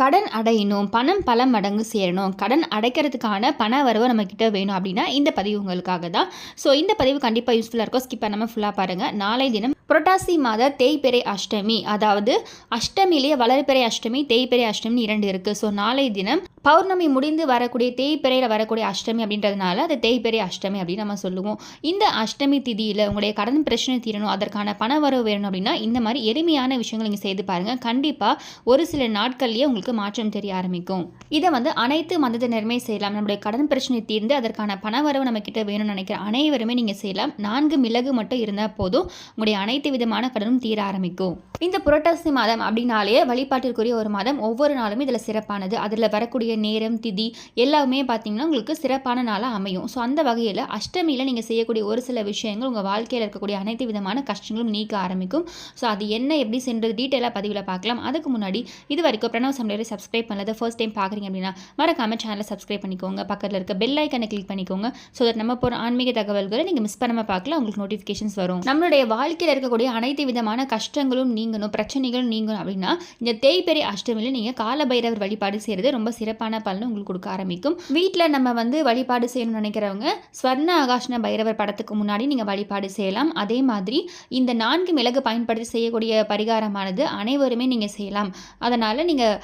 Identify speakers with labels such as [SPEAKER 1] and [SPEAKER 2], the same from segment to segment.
[SPEAKER 1] கடன் அடையணும் பணம் பல மடங்கு சேரணும் கடன் அடைக்கிறதுக்கான பண வரவு நம்மக்கிட்ட வேணும் அப்படின்னா இந்த பதிவு உங்களுக்காக தான். ஸோ இந்த பதிவு கண்டிப்பாக யூஸ்ஃபுல்லாக இருக்கும். ஸ்கிப் பண்ணாமல் ஃபுல்லாக பாருங்கள் நாளை தினம் புரட்டாசி மாத தேய்பிறை அஷ்டமி. அதாவது அஷ்டமிலேயே வளர்பிறை அஷ்டமி தேய்பிறை அஷ்டமி இரண்டு இருக்குது ஸோ நாளை தினம் பௌர்ணமி முடிந்து வரக்கூடிய தேய்பிறையில் வரக்கூடிய அஷ்டமி அப்படின்றதுனால அது தேய்பிறை அஷ்டமி அப்படின்னு நம்ம சொல்லுவோம். இந்த அஷ்டமி திதியில் உங்களுடைய கடன் பிரச்சனை தீரணும் அதற்கான பண வரவு வேணும் அப்படின்னா இந்த மாதிரி எளிமையான விஷயங்கள் நீங்கள் செய்து பாருங்கள் கண்டிப்பாக ஒரு சில நாட்கள்லேயே உங்களுக்கு மாற்றம் தெரிய ஆரம்பிக்கும். இதை வந்து அனைத்து மதத்தினருமே செய்யலாம். நம்மளுடைய கடன் பிரச்சனை தீர்ந்து அதற்கான பண வரவு நம்ம கிட்ட வேணும்னு நினைக்கிற அனைவருமே நீங்கள் செய்யலாம். நான்கு மிளகு மட்டும் இருந்தால் போதும். உங்களுடைய அனைத்து விதமான கடனும் தீர ஆரம்பிக்கும். இந்த புரட்டாசி மாதம் அப்படின்னாலே வழிபாட்டிற்குரிய ஒரு மாதம். ஒவ்வொரு நாளுமே இதில் சிறப்பானது. அதில் வரக்கூடிய நேரம் திதி எல்லாமே பார்த்தீங்கன்னா உங்களுக்கு சிறப்பான நாளாக அமையும். ஸோ அந்த வகையில் அஷ்டமியில் நீங்கள் செய்யக்கூடிய ஒரு சில விஷயங்கள் உங்கள் வாழ்க்கையில் இருக்கக்கூடிய அனைத்து விதமான கஷ்டங்களும் நீக்க ஆரம்பிக்கும். ஸோ அது என்ன எப்படி சென்றது டீட்டெயிலாக பதிவில் பார்க்கலாம் அதுக்கு முன்னாடி இது வரைக்கும் பிரணவ் சமையலை சப்ஸ்கிரைப் பண்ணல ஃபர்ஸ்ட் டைம் பார்க்குறீங்க அப்படின்னா மறக்காம சேனலை சப்ஸ்கிரைப் பண்ணிக்கோங்க. பக்கத்தில் இருக்க பெல் ஐக்கனை கிளிக் பண்ணிக்கோங்க. ஸோ தட் நம்ம போகிற ஆன்மீக தகவல்களை நீங்கள் மிஸ் பண்ணாமல் பார்க்கலாம் உங்களுக்கு நோட்டிஃபிகேஷன்ஸ் வரும். நம்மளுடைய வாழ்க்கையில் இருக்கக்கூடிய அனைத்து விதமான கஷ்டங்களும் நீங்கணும் பிரச்சனைகளும் நீங்கணும் அப்படின்னா இந்த தேய்பெரிய அஷ்டமியில் நீங்கள் காலபைரவர் வழிபாடு செய்கிறது ரொம்ப சிறப்பு. சிறப்பான பலன் உங்களுக்கு கொடுக்க ஆரம்பிக்கும். வீட்டில் நம்ம வந்து வழிபாடு செய்யணும்னு நினைக்கிறவங்க ஸ்வர்ண ஆகாஷ்ண பைரவர் படத்துக்கு முன்னாடி நீங்கள் வழிபாடு செய்யலாம். அதே மாதிரி இந்த நான்கு மிளகு பயன்படுத்தி செய்யக்கூடிய பரிகாரமானது அனைவருமே நீங்கள் செய்யலாம். அதனால் நீங்கள்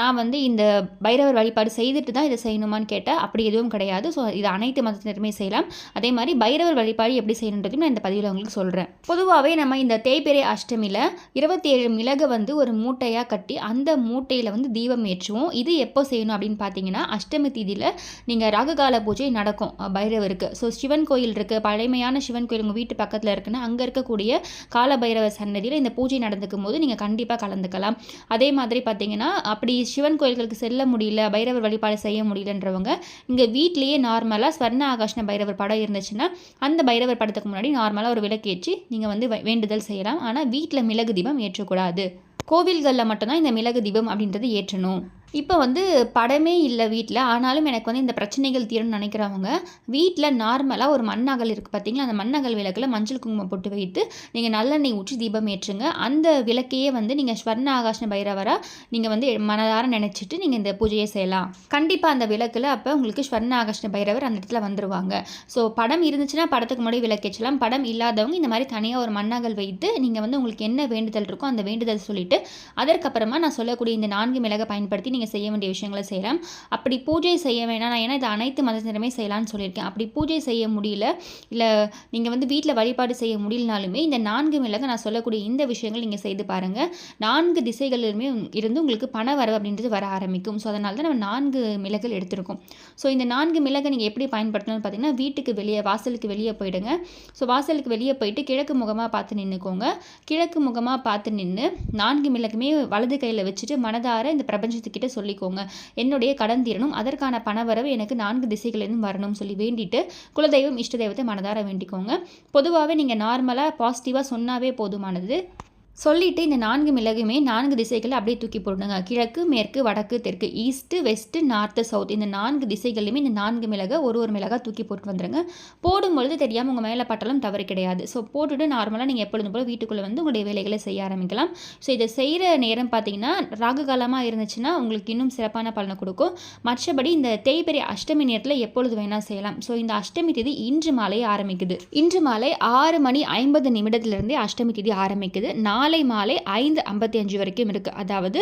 [SPEAKER 1] நான் வந்து இந்த பைரவர் வழிபாடு செய்துட்டு தான் இதை செய்யணுமான்னு கேட்டால் அப்படி எதுவும் கிடையாது. ஸோ இது அனைத்து மதத்தினருமே செய்யலாம். அதே மாதிரி பைரவர் வழிபாடு எப்படி செய்யணுன்றதையும் நான் இந்த பதிவில் உங்களுக்கு சொல்கிறேன் பொதுவாகவே நம்ம இந்த தேய்பிரை அஷ்டமியில் இருபத்தி ஏழு மிளகு வந்து ஒரு மூட்டையாக கட்டி அந்த மூட்டையில் வந்து தீபம் ஏற்றுவோம். இது எப்போ செய்யணும் அப்படின்னு பார்த்தீங்கன்னா அஷ்டமி தீதியில் நீங்கள் ராகுகால பூஜை நடக்கும் பைரவருக்கு. ஸோ சிவன் கோயில் இருக்குது பழமையான சிவன் கோயில் உங்கள் வீட்டு பக்கத்தில் இருக்குன்னா அங்கே இருக்கக்கூடிய கால பைரவர் சன்னதியில் இந்த பூஜை நடந்துக்கும் போது நீங்கள் கண்டிப்பாக கலந்துக்கலாம். அதே மாதிரி பார்த்தீங்கன்னா அப்படி சிவன் கோயில்களுக்கு செல்ல முடியல பைரவர் வழிபாடு செய்ய முடியலன்றவங்க இங்கே வீட்லேயே நார்மலாக ஸ்வர்ண ஆகாஷ்ண பைரவர் படம் இருந்துச்சுன்னா அந்த பைரவர் படத்துக்கு முன்னாடி நார்மலாக ஒரு விளக்கேற்றி நீங்கள் வந்து வேண்டுதல் செய்யலாம். ஆனால் வீட்டில் மிளகு தீபம் ஏற்றக்கூடாது. கோவில்களில் மட்டும்தான் இந்த மிளகு தீபம் அப்படின்றது ஏற்றணும். இப்போ வந்து படமே இல்லை வீட்டில். ஆனாலும் எனக்கு வந்து இந்த பிரச்சனைகள் தீரும்னு நினைக்கிறவங்க வீட்டில் நார்மலாக ஒரு மண்ணகல் இருக்குது பார்த்தீங்களா? அந்த மண்ணகல் விளக்கில் மஞ்சள் குங்குமம் போட்டு வைத்து நீங்கள் நல்லெண்ணெய் ஊற்றி தீபம் ஏற்றுங்க. அந்த விளக்கையே வந்து நீங்கள் ஸ்வர்ண ஆகாஷ்ண பைரவராக நீங்கள் வந்து மனதார நினச்சிட்டு நீங்கள் இந்த பூஜையை செய்யலாம். கண்டிப்பாக அந்த விளக்கில் அப்போ உங்களுக்கு ஸ்வர்ண ஆகாஷ்ண பைரவர் அந்த இடத்துல வந்துடுவாங்க ஸோ படம் இருந்துச்சுன்னா படத்துக்கு முன்னாடி விளக்கேச்சலாம் படம் இல்லாதவங்க இந்த மாதிரி தனியாக ஒரு மண்ணகல் வைத்து நீங்கள் வந்து உங்களுக்கு என்ன வேண்டுதல் இருக்கோ அந்த வேண்டுதல் சொல்லிவிட்டு அதற்கப்புறமா நான் சொல்லக்கூடிய இந்த நான்கு மிளகை பயன்படுத்தி நீங்கள் செய்ய வேண்டிய விஷயங்களை செய்யலாம் அப்படி பூஜை செய்ய வேணாம். நான் ஏன்னா இது அனைத்து மதத்தினருமே செய்யலாம்னு சொல்லியிருக்கேன். அப்படி பூஜை செய்ய முடியல இல்லை நீங்கள் வந்து வீட்டில் வழிபாடு செய்ய முடியலனாலுமே இந்த நான்கு மிளகை நான் சொல்லக்கூடிய இந்த விஷயங்கள் நீங்கள் செய்து பாருங்கள் நான்கு திசைகளிலுமே இருந்து உங்களுக்கு பண வரவு அப்படின்றது வர ஆரம்பிக்கும். ஸோ அதனால தான் நம்ம நான்கு மிளகுகள் எடுத்திருக்கோம். ஸோ இந்த நான்கு மிளகை நீங்கள் எப்படி பயன்படுத்தணும்னு பார்த்தீங்கன்னா வீட்டுக்கு வெளியே வாசலுக்கு வெளியே போயிடுங்க. ஸோ வாசலுக்கு வெளியே போயிட்டு கிழக்கு முகமாக பார்த்து நின்றுக்கோங்க கிழக்கு முகமாக பார்த்து நின்று நான்கு மிளகுமே வலது கையில் வச்சுட்டு மனதார இந்த பிரபஞ்சத்துக்கிட்ட சொல்லிக்கோங்க. என்னுடைய கடன் தீரணும். அதற்கான பணவரவு எனக்கு நான்கு திசைகளிலும் வரணும் சொல்லி வேண்டிட்டு குலதெய்வம் இஷ்ட தெய்வத்தை மனதார வேண்டிக்கோங்க. பொதுவாகவே நீங்கள் நார்மலாக பாசிட்டிவாக சொன்னாவே போதுமானது. சொல்லிட்டு இந்த நான்கு மிளகுமே நான்கு திசைகளை அப்படியே தூக்கி போடுங்க கிழக்கு மேற்கு வடக்கு தெற்கு ஈஸ்ட்டு வெஸ்ட்டு நார்த்து சவுத். இந்த நான்கு திசைகளிலுமே இந்த நான்கு மிளகை ஒரு ஒரு மிளகா தூக்கி போட்டு வந்துடுங்க போடும்பொழுது தெரியாமல் உங்கள் மேலே பட்டாலும் தவறு கிடையாது. ஸோ போட்டுட்டு நார்மலாக நீங்கள் எப்பொழுதும் போல வீட்டுக்குள்ளே வந்து உங்களுடைய வேலைகளை செய்ய ஆரம்பிக்கலாம். ஸோ இதை செய்கிற நேரம் பார்த்தீங்கன்னா ராகு காலமாக இருந்துச்சுன்னா உங்களுக்கு இன்னும் சிறப்பான பலனை கொடுக்கும். மற்றபடி இந்த தேய்பெரிய அஷ்டமி நேரத்தில் எப்பொழுது வேணால் செய்யலாம். ஸோ இந்த அஷ்டமி தேதி இன்று மாலை ஆரம்பிக்குது. இன்று மாலை ஆறு மணி ஐம்பது நிமிடத்திலிருந்தே அஷ்டமி தேதி ஆரம்பிக்குது. நாளை மாலை ஐந்து ஐம்பத்தி அஞ்சு வரைக்கும் இருக்குது அதாவது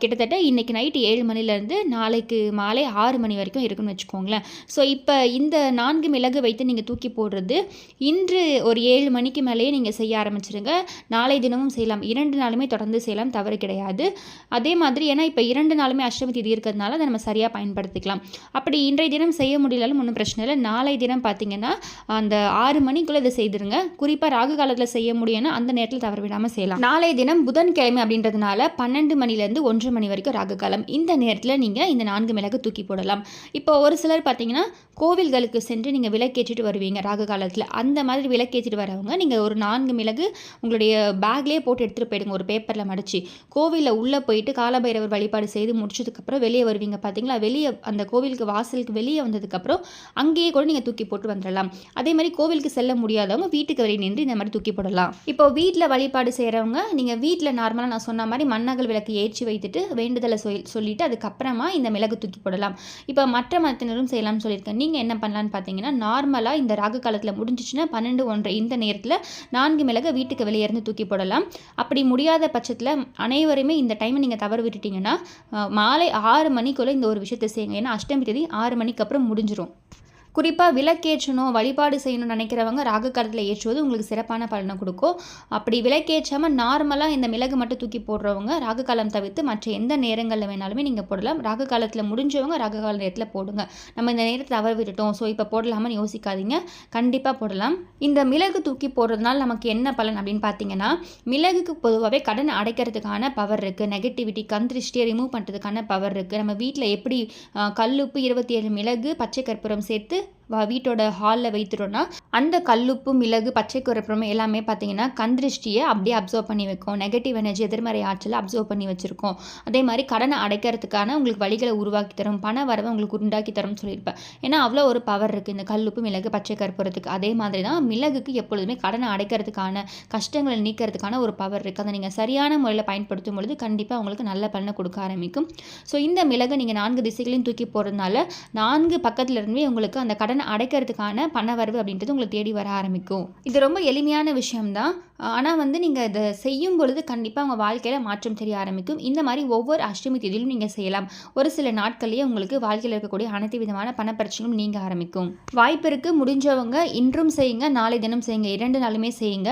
[SPEAKER 1] கிட்டத்தட்ட இன்னைக்கு நைட்டு ஏழு மணிலேருந்து நாளைக்கு மாலை ஆறு மணி வரைக்கும் இருக்குன்னு வச்சுக்கோங்களேன். ஸோ இப்போ இந்த நான்கு மிளகு வைத்து நீங்கள் தூக்கி போடுறது இன்று ஒரு ஏழு மணிக்கு மேலேயே நீங்கள் செய்ய ஆரம்பிச்சிருங்க. நாளை தினமும் செய்யலாம். இரண்டு நாளுமே தொடர்ந்து செய்யலாம். தவறு கிடையாது. அதே மாதிரி ஏன்னா இப்போ இரண்டு நாளுமே அஷ்டமி தேதி இருக்கிறதுனால அதை நம்ம சரியாக பயன்படுத்திக்கலாம். அப்படி இன்றைய தினம் செய்ய முடியலாலும் ஒன்றும் பிரச்சனை இல்லை. நாளை தினம் பார்த்தீங்கன்னா அந்த ஆறு மணிக்குள்ளே இதை செய்திருங்க. குறிப்பாக ராகு காலத்தில் செய்ய முடியும்னா அந்த நேரத்தில் தவறு விடாமல் செய்யலாம். நாளைய தினம் புதன்கிழமை அப்படின்றதுனால பன்னெண்டு மணிலேருந்து ஒன்றரை மணி வரைக்கும் ராகு காலம் இந்த நேரத்தில் நீங்கள் இந்த நான்கு மிளகு தூக்கி போடலாம். இப்போ ஒரு சிலர் பார்த்தீங்கன்னா கோவில்களுக்கு சென்று நீங்கள் விளக்கேற்றிட்டு வருவீங்க ராகு காலத்தில் அந்த மாதிரி விளக்கேற்றிட்டு வரவங்க நீங்கள் ஒரு நான்கு மிளகு உங்களுடைய பேக்லேயே போட்டு எடுத்துகிட்டு போயிடுங்க. ஒரு பேப்பரில் மடித்து கோவிலில் உள்ளே போயிட்டு காலபைரவர் வழிபாடு செய்து முடிச்சதுக்கப்புறம் வெளியே வருவீங்க பார்த்தீங்களா வெளியே அந்த கோவிலுக்கு வாசலுக்கு வெளியே வந்ததுக்கப்புறம் அங்கேயே கூட நீங்கள் தூக்கி போட்டு வந்துடலாம். அதே மாதிரி கோவிலுக்கு செல்ல முடியாதவங்க வீட்டுக்கு வெளியே நின்று இந்த மாதிரி தூக்கி போடலாம். இப்போ வீட்டில் வழிபாடு செய்கிற நினைக்கிறவங்க நீங்கள் வீட்டில் நார்மலாக நான் சொன்ன மாதிரி மண்ணகல் விளக்கு ஏற்றி வைத்துட்டு வேண்டுதலை சொல் சொல்லிவிட்டு அதுக்கப்புறமா இந்த மிளகு தூக்கி போடலாம். இப்போ மற்ற மதத்தினரும் செய்யலாம்னு சொல்லியிருக்கேன். நீங்கள் என்ன பண்ணலான்னு பார்த்தீங்கன்னா நார்மலாக இந்த ராகு காலத்தில் முடிஞ்சிச்சுன்னா பன்னெண்டு ஒன்றரை இந்த நேரத்தில் நான்கு மிளகு வீட்டுக்கு வெளியே இருந்து தூக்கி போடலாம். அப்படி முடியாத பட்சத்தில் அனைவருமே இந்த டைமை நீங்கள் தவறு விட்டுட்டிங்கன்னா மாலை ஆறு மணிக்குள்ளே இந்த ஒரு விஷயத்தை செய்யுங்க. ஏன்னா அஷ்டமி தேதி ஆறு மணிக்கு அப்புறம் முடிஞ்சிடும் குறிப்பாக விளக்கேற்றணும் வழிபாடு செய்யணும்னு நினைக்கிறவங்க ராகு காலத்தில் ஏற்றுவது உங்களுக்கு சிறப்பான பலனை கொடுக்கும். அப்படி விளக்கேற்றாமல் நார்மலாக இந்த மிளகு மட்டும் தூக்கி போடுறவங்க ராகு காலம் தவிர்த்து மற்ற எந்த நேரங்களில் வேணாலுமே நீங்கள் போடலாம். ராகு காலத்தில் முடிஞ்சவங்க ராகு கால நேரத்தில் போடுங்க. நம்ம இந்த நேரத்தை தவறு விட்டுட்டோம். ஸோ இப்போ போடலாமான்னு யோசிக்காதீங்க. கண்டிப்பாக போடலாம். இந்த மிளகு தூக்கி போடுறதுனால நமக்கு என்ன பலன் அப்படின்னு பார்த்தீங்கன்னா மிளகுக்கு பொதுவாகவே கடன் அடைக்கிறதுக்கான பவர் இருக்குது நெகட்டிவிட்டி கந்திருஷ்டியை ரிமூவ் பண்ணுறதுக்கான பவர் இருக்குது நம்ம வீட்டில் எப்படி கல்லுப்பு இருபத்தி ஏழு மிளகு பச்சை கற்பூரம் சேர்த்து வீட்டோட ஹாலில் வைத்துட்டோன்னா அந்த கல்லுப்பு மிளகு பச்சை குறைப்புறமே எல்லாமே பார்த்தீங்கன்னா கந்திருஷ்டியை அப்படியே அப்சர்வ் பண்ணி வைக்கும். நெகட்டிவ் எனர்ஜி எதிர்மறை ஆற்றலை அப்சர்வ் பண்ணி வச்சுருக்கோம். அதே மாதிரி கடனை அடைக்கிறதுக்கான உங்களுக்கு வழிகளை உருவாக்கி தரும். பண வரவை உங்களுக்கு உண்டாக்கி தரும்னு சொல்லியிருப்பேன். ஏன்னா அவ்வளோ ஒரு பவர் இருக்குது இந்த கல்லுப்பு மிளகு பச்சை கற்பூரத்துக்கு. அதே மாதிரி தான் மிளகுக்கு எப்பொழுதுமே கடனை அடைக்கிறதுக்கான கஷ்டங்களை நீக்கிறதுக்கான ஒரு பவர் இருக்குது அதை நீங்கள் சரியான முறையில் பயன்படுத்தும் பொழுது கண்டிப்பாக உங்களுக்கு நல்ல பலனை கொடுக்க ஆரம்பிக்கும். ஸோ இந்த மிளகு நீங்கள் நான்கு திசைகளையும் தூக்கி போகிறதுனால நான்கு பக்கத்துலேருந்தே உங்களுக்கு அந்த கடன் அடைக்கிறதுக்கான பணவரவு அப்படின்றது உங்களுக்கு தேடி வர ஆரம்பிக்கும். இது ரொம்ப எளிமையான விஷயம்தான். ஆனால் வந்து நீங்கள் இதை செய்யும் பொழுது கண்டிப்பாக உங்கள் வாழ்க்கையில் மாற்றம் தெரிய ஆரம்பிக்கும். இந்த மாதிரி ஒவ்வொரு அஷ்டமி தேதியிலும் நீங்கள் செய்யலாம். ஒரு சில நாட்கள்லேயே உங்களுக்கு வாழ்க்கையில் இருக்கக்கூடிய அனைத்து விதமான பணப்பிரச்சனையும் நீங்க ஆரம்பிக்கும். வாய்ப்பிற்கு முடிஞ்சவங்க இன்றும் செய்யுங்க நாளை தினம் செய்யுங்க இரண்டு நாளுமே செய்யுங்க.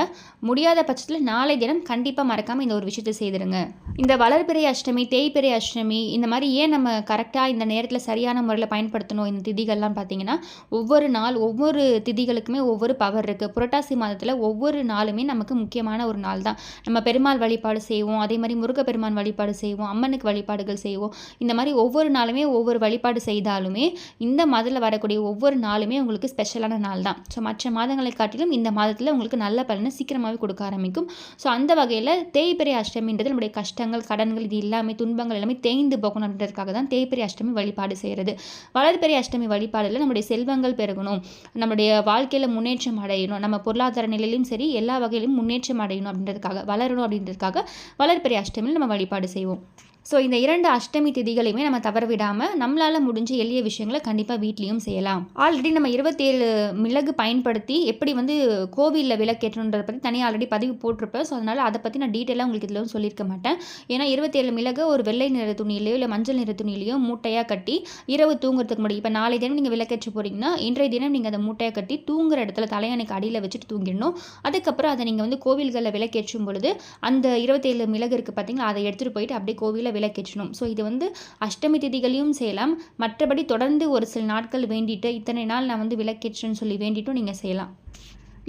[SPEAKER 1] முடியாத பட்சத்தில் நாளை தினம் கண்டிப்பாக மறக்காமல் இந்த ஒரு விஷயத்தை செய்திருங்க. இந்த வளர்பிறை அஷ்டமி தேய்பிறை அஷ்டமி இந்த மாதிரி ஏன் நம்ம கரெக்டாக இந்த நேரத்தில் சரியான முறையில் பயன்படுத்தணும்? இந்த திதிகள்லாம் பார்த்தீங்கன்னா ஒவ்வொரு நாள் ஒவ்வொரு திதிகளுக்குமே ஒவ்வொரு பவர் இருக்குது புரட்டாசி மாதத்தில் ஒவ்வொரு நாளுமே நமக்கு முக்கியமான ஒரு நாள் தான் நம்ம பெருமாள் வழிபாடு செய்வோம். அதே மாதிரி முருகப்பெருமான் வழிபாடு செய்வோம். அம்மனுக்கு வழிபாடுகள் செய்வோம். இந்த மாதிரி ஒவ்வொரு நாளுமே ஒவ்வொரு வழிபாடு செய்தாலுமே இந்த மாதத்தில் வரக்கூடிய ஒவ்வொரு நாளுமே உங்களுக்கு ஸ்பெஷலான நாள் தான் ஸோ மற்ற மாதங்களை காட்டிலும் இந்த மாதத்தில் உங்களுக்கு நல்ல பலனை சீக்கிரமாகவே கொடுக்க ஆரம்பிக்கும். ஸோ அந்த வகையில் தேய்பிரை அஷ்டமின்றது நம்முடைய கஷ்டங்கள் கடன்கள் இது எல்லாமே துன்பங்கள் எல்லாமே தேய்ந்து போகணும் அப்படின்றதுக்காக தான் தேய்பிரை அஷ்டமி வழிபாடு செய்கிறது வளர்பிறை அஷ்டமி வழிபாடில் நம்முடைய செல்வங்கள் செல்வங்கள் பெருகணும். நம்முடைய வாழ்க்கையில் முன்னேற்றம் அடையணும். நம்ம பொருளாதார நிலையிலும் சரி எல்லா வகையிலும் முன்னேற்றம் அடையணும் அப்படின்றதுக்காக வளரணும் அப்படின்றதுக்காக வளர்பிறை அஷ்டமியில் நம்ம வழிபாடு செய்வோம். ஸோ இந்த இரண்டு அஷ்டமி திதிகளையுமே நம்ம தவற விடாமல் நம்மளால் முடிஞ்ச எளிய விஷயங்களை கண்டிப்பாக வீட்லேயும் செய்யலாம். ஆல்ரெடி நம்ம இருபத்தேழு மிளகு பயன்படுத்தி எப்படி வந்து கோவிலில் விளக்கேற்றணுன்றதை பற்றி தனியாக ஆல்ரெடி பதிவு போட்டிருப்பேன். ஸோ அதனால் அதை பற்றி நான் டீட்டெயிலாக உங்களுக்கு இதில் சொல்லியிருக்க மாட்டேன். ஏன்னா இருபத்தேழு மிளகு ஒரு வெள்ளை நிற துணியிலையோ இல்லை மஞ்சள் நிற துணியிலையோ மூட்டையாக கட்டி இரவு தூங்குறதுக்கு முடியும் இப்போ நாளை தினம் நீங்கள் விளக்கேற்ற போகிறீங்கன்னா இன்றைய தினம் நீங்கள் அதை மூட்டையாக கட்டி தூங்குற இடத்துல தலையணைக்கு அடியில் வச்சுட்டு தூங்கிடணும். அதுக்கப்புறம் அதை நீங்கள் வந்து கோவில்களில் விளக்கேற்றும் பொழுது அந்த இருபத்தேழு மிளகு இருக்குது பார்த்தீங்களா அதை எடுத்துகிட்டு போயிட்டு அப்படியே கோவிலில் விளக்கேற்றணும். ஸோ இது வந்து அஷ்டமி திதிகளையும் செய்யலாம். மற்றபடி தொடர்ந்து ஒரு சில நாட்கள் வேண்டிட்டு இத்தனை நாள் நான் வந்து விளக்கேற்றேன்னு சொல்லி வேண்டிட்டும் நீங்கள் செய்யலாம்.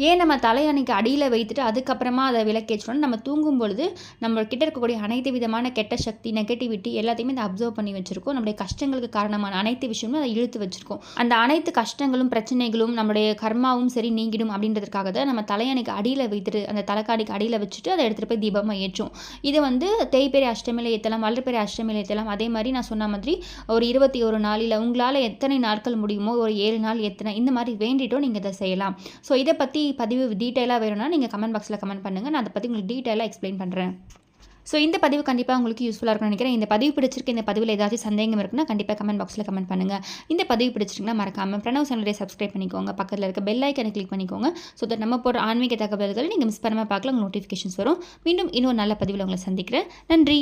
[SPEAKER 1] ஏன் நம்ம தலையணைக்கு அடியில் வைத்துட்டு அதுக்கப்புறமா அதை விளக்கேற்றணும் நம்ம தூங்கும் பொழுது நம்ம கிட்ட இருக்கக்கூடிய அனைத்து விதமான கெட்ட சக்தி நெகட்டிவிட்டி எல்லாத்தையுமே அதை அப்சர்வ் பண்ணி வச்சுருக்கோம். நம்முடைய கஷ்டங்களுக்கு காரணமான அனைத்து விஷயமும் அதை இழுத்து வச்சுருக்கோம். அந்த அனைத்து கஷ்டங்களும் பிரச்சனைகளும் நம்முடைய கர்மாவும் சரி நீங்கிடும் அப்படின்றதுக்காக தான் நம்ம தலையணைக்கு அடியில் வைத்துட்டு அந்த தலைக்காடிக்கு அடியில் வச்சுட்டு அதை எடுத்துகிட்டு போய் தீபமாக ஏற்றும். இது வந்து தேய்பெரிய அஷ்டமியில் ஏற்றலாம் வளர்பெரிய அஷ்டமியில் ஏற்றலாம் அதே மாதிரி நான் சொன்ன மாதிரி ஒரு இருபத்தி ஒரு நாளில் உங்களால் எத்தனை நாட்கள் முடியுமோ ஒரு ஏழு நாள் எத்தனை இந்த மாதிரி வேண்டிட்டோ நீங்கள் இதை செய்யலாம். ஸோ இதை பற்றி பதிவு டீட்டெயிலாக வேணும்னா நீங்கள் கமெண்ட் பாக்ஸில் கமெண்ட் பண்ணுங்கள் நான் அதை பற்றி உங்களுக்கு டீட்டெயிலாக எக்ஸ்பிளைன் பண்ணுறேன் ஸோ இந்த பதிவு கண்டிப்பாக உங்களுக்கு யூஸ்ஃபுல்லாக இருக்கும்னு நினைக்கிறேன். இந்த பதிவு பிடிச்சிருக்கு இந்த பதிவில் ஏதாச்சும் சந்தேகம் இருக்குன்னா கண்டிப்பாக கமெண்ட் பாக்ஸில் கமெண்ட் பண்ணுங்கள் இந்த பதிவு பிடிச்சிருக்குன்னா மறக்காமல் பிரணவ் சேனலை சப்ஸ்கிரைப் பண்ணிக்கோங்க. பக்கத்தில் இருக்க பெல் ஐக்கனை கிளிக் பண்ணிக்கோங்க. ஸோ தட் நம்ம போகிற ஆன்மீக தகவல்கள் நீங்கள் மிஸ் பண்ணாமல் பார்க்கலாம் உங்களுக்கு நோட்டிஃபிகேஷன்ஸ் வரும். மீண்டும் இன்னொரு நல்ல பதிவில் உங்களை சந்திக்கிறேன். நன்றி.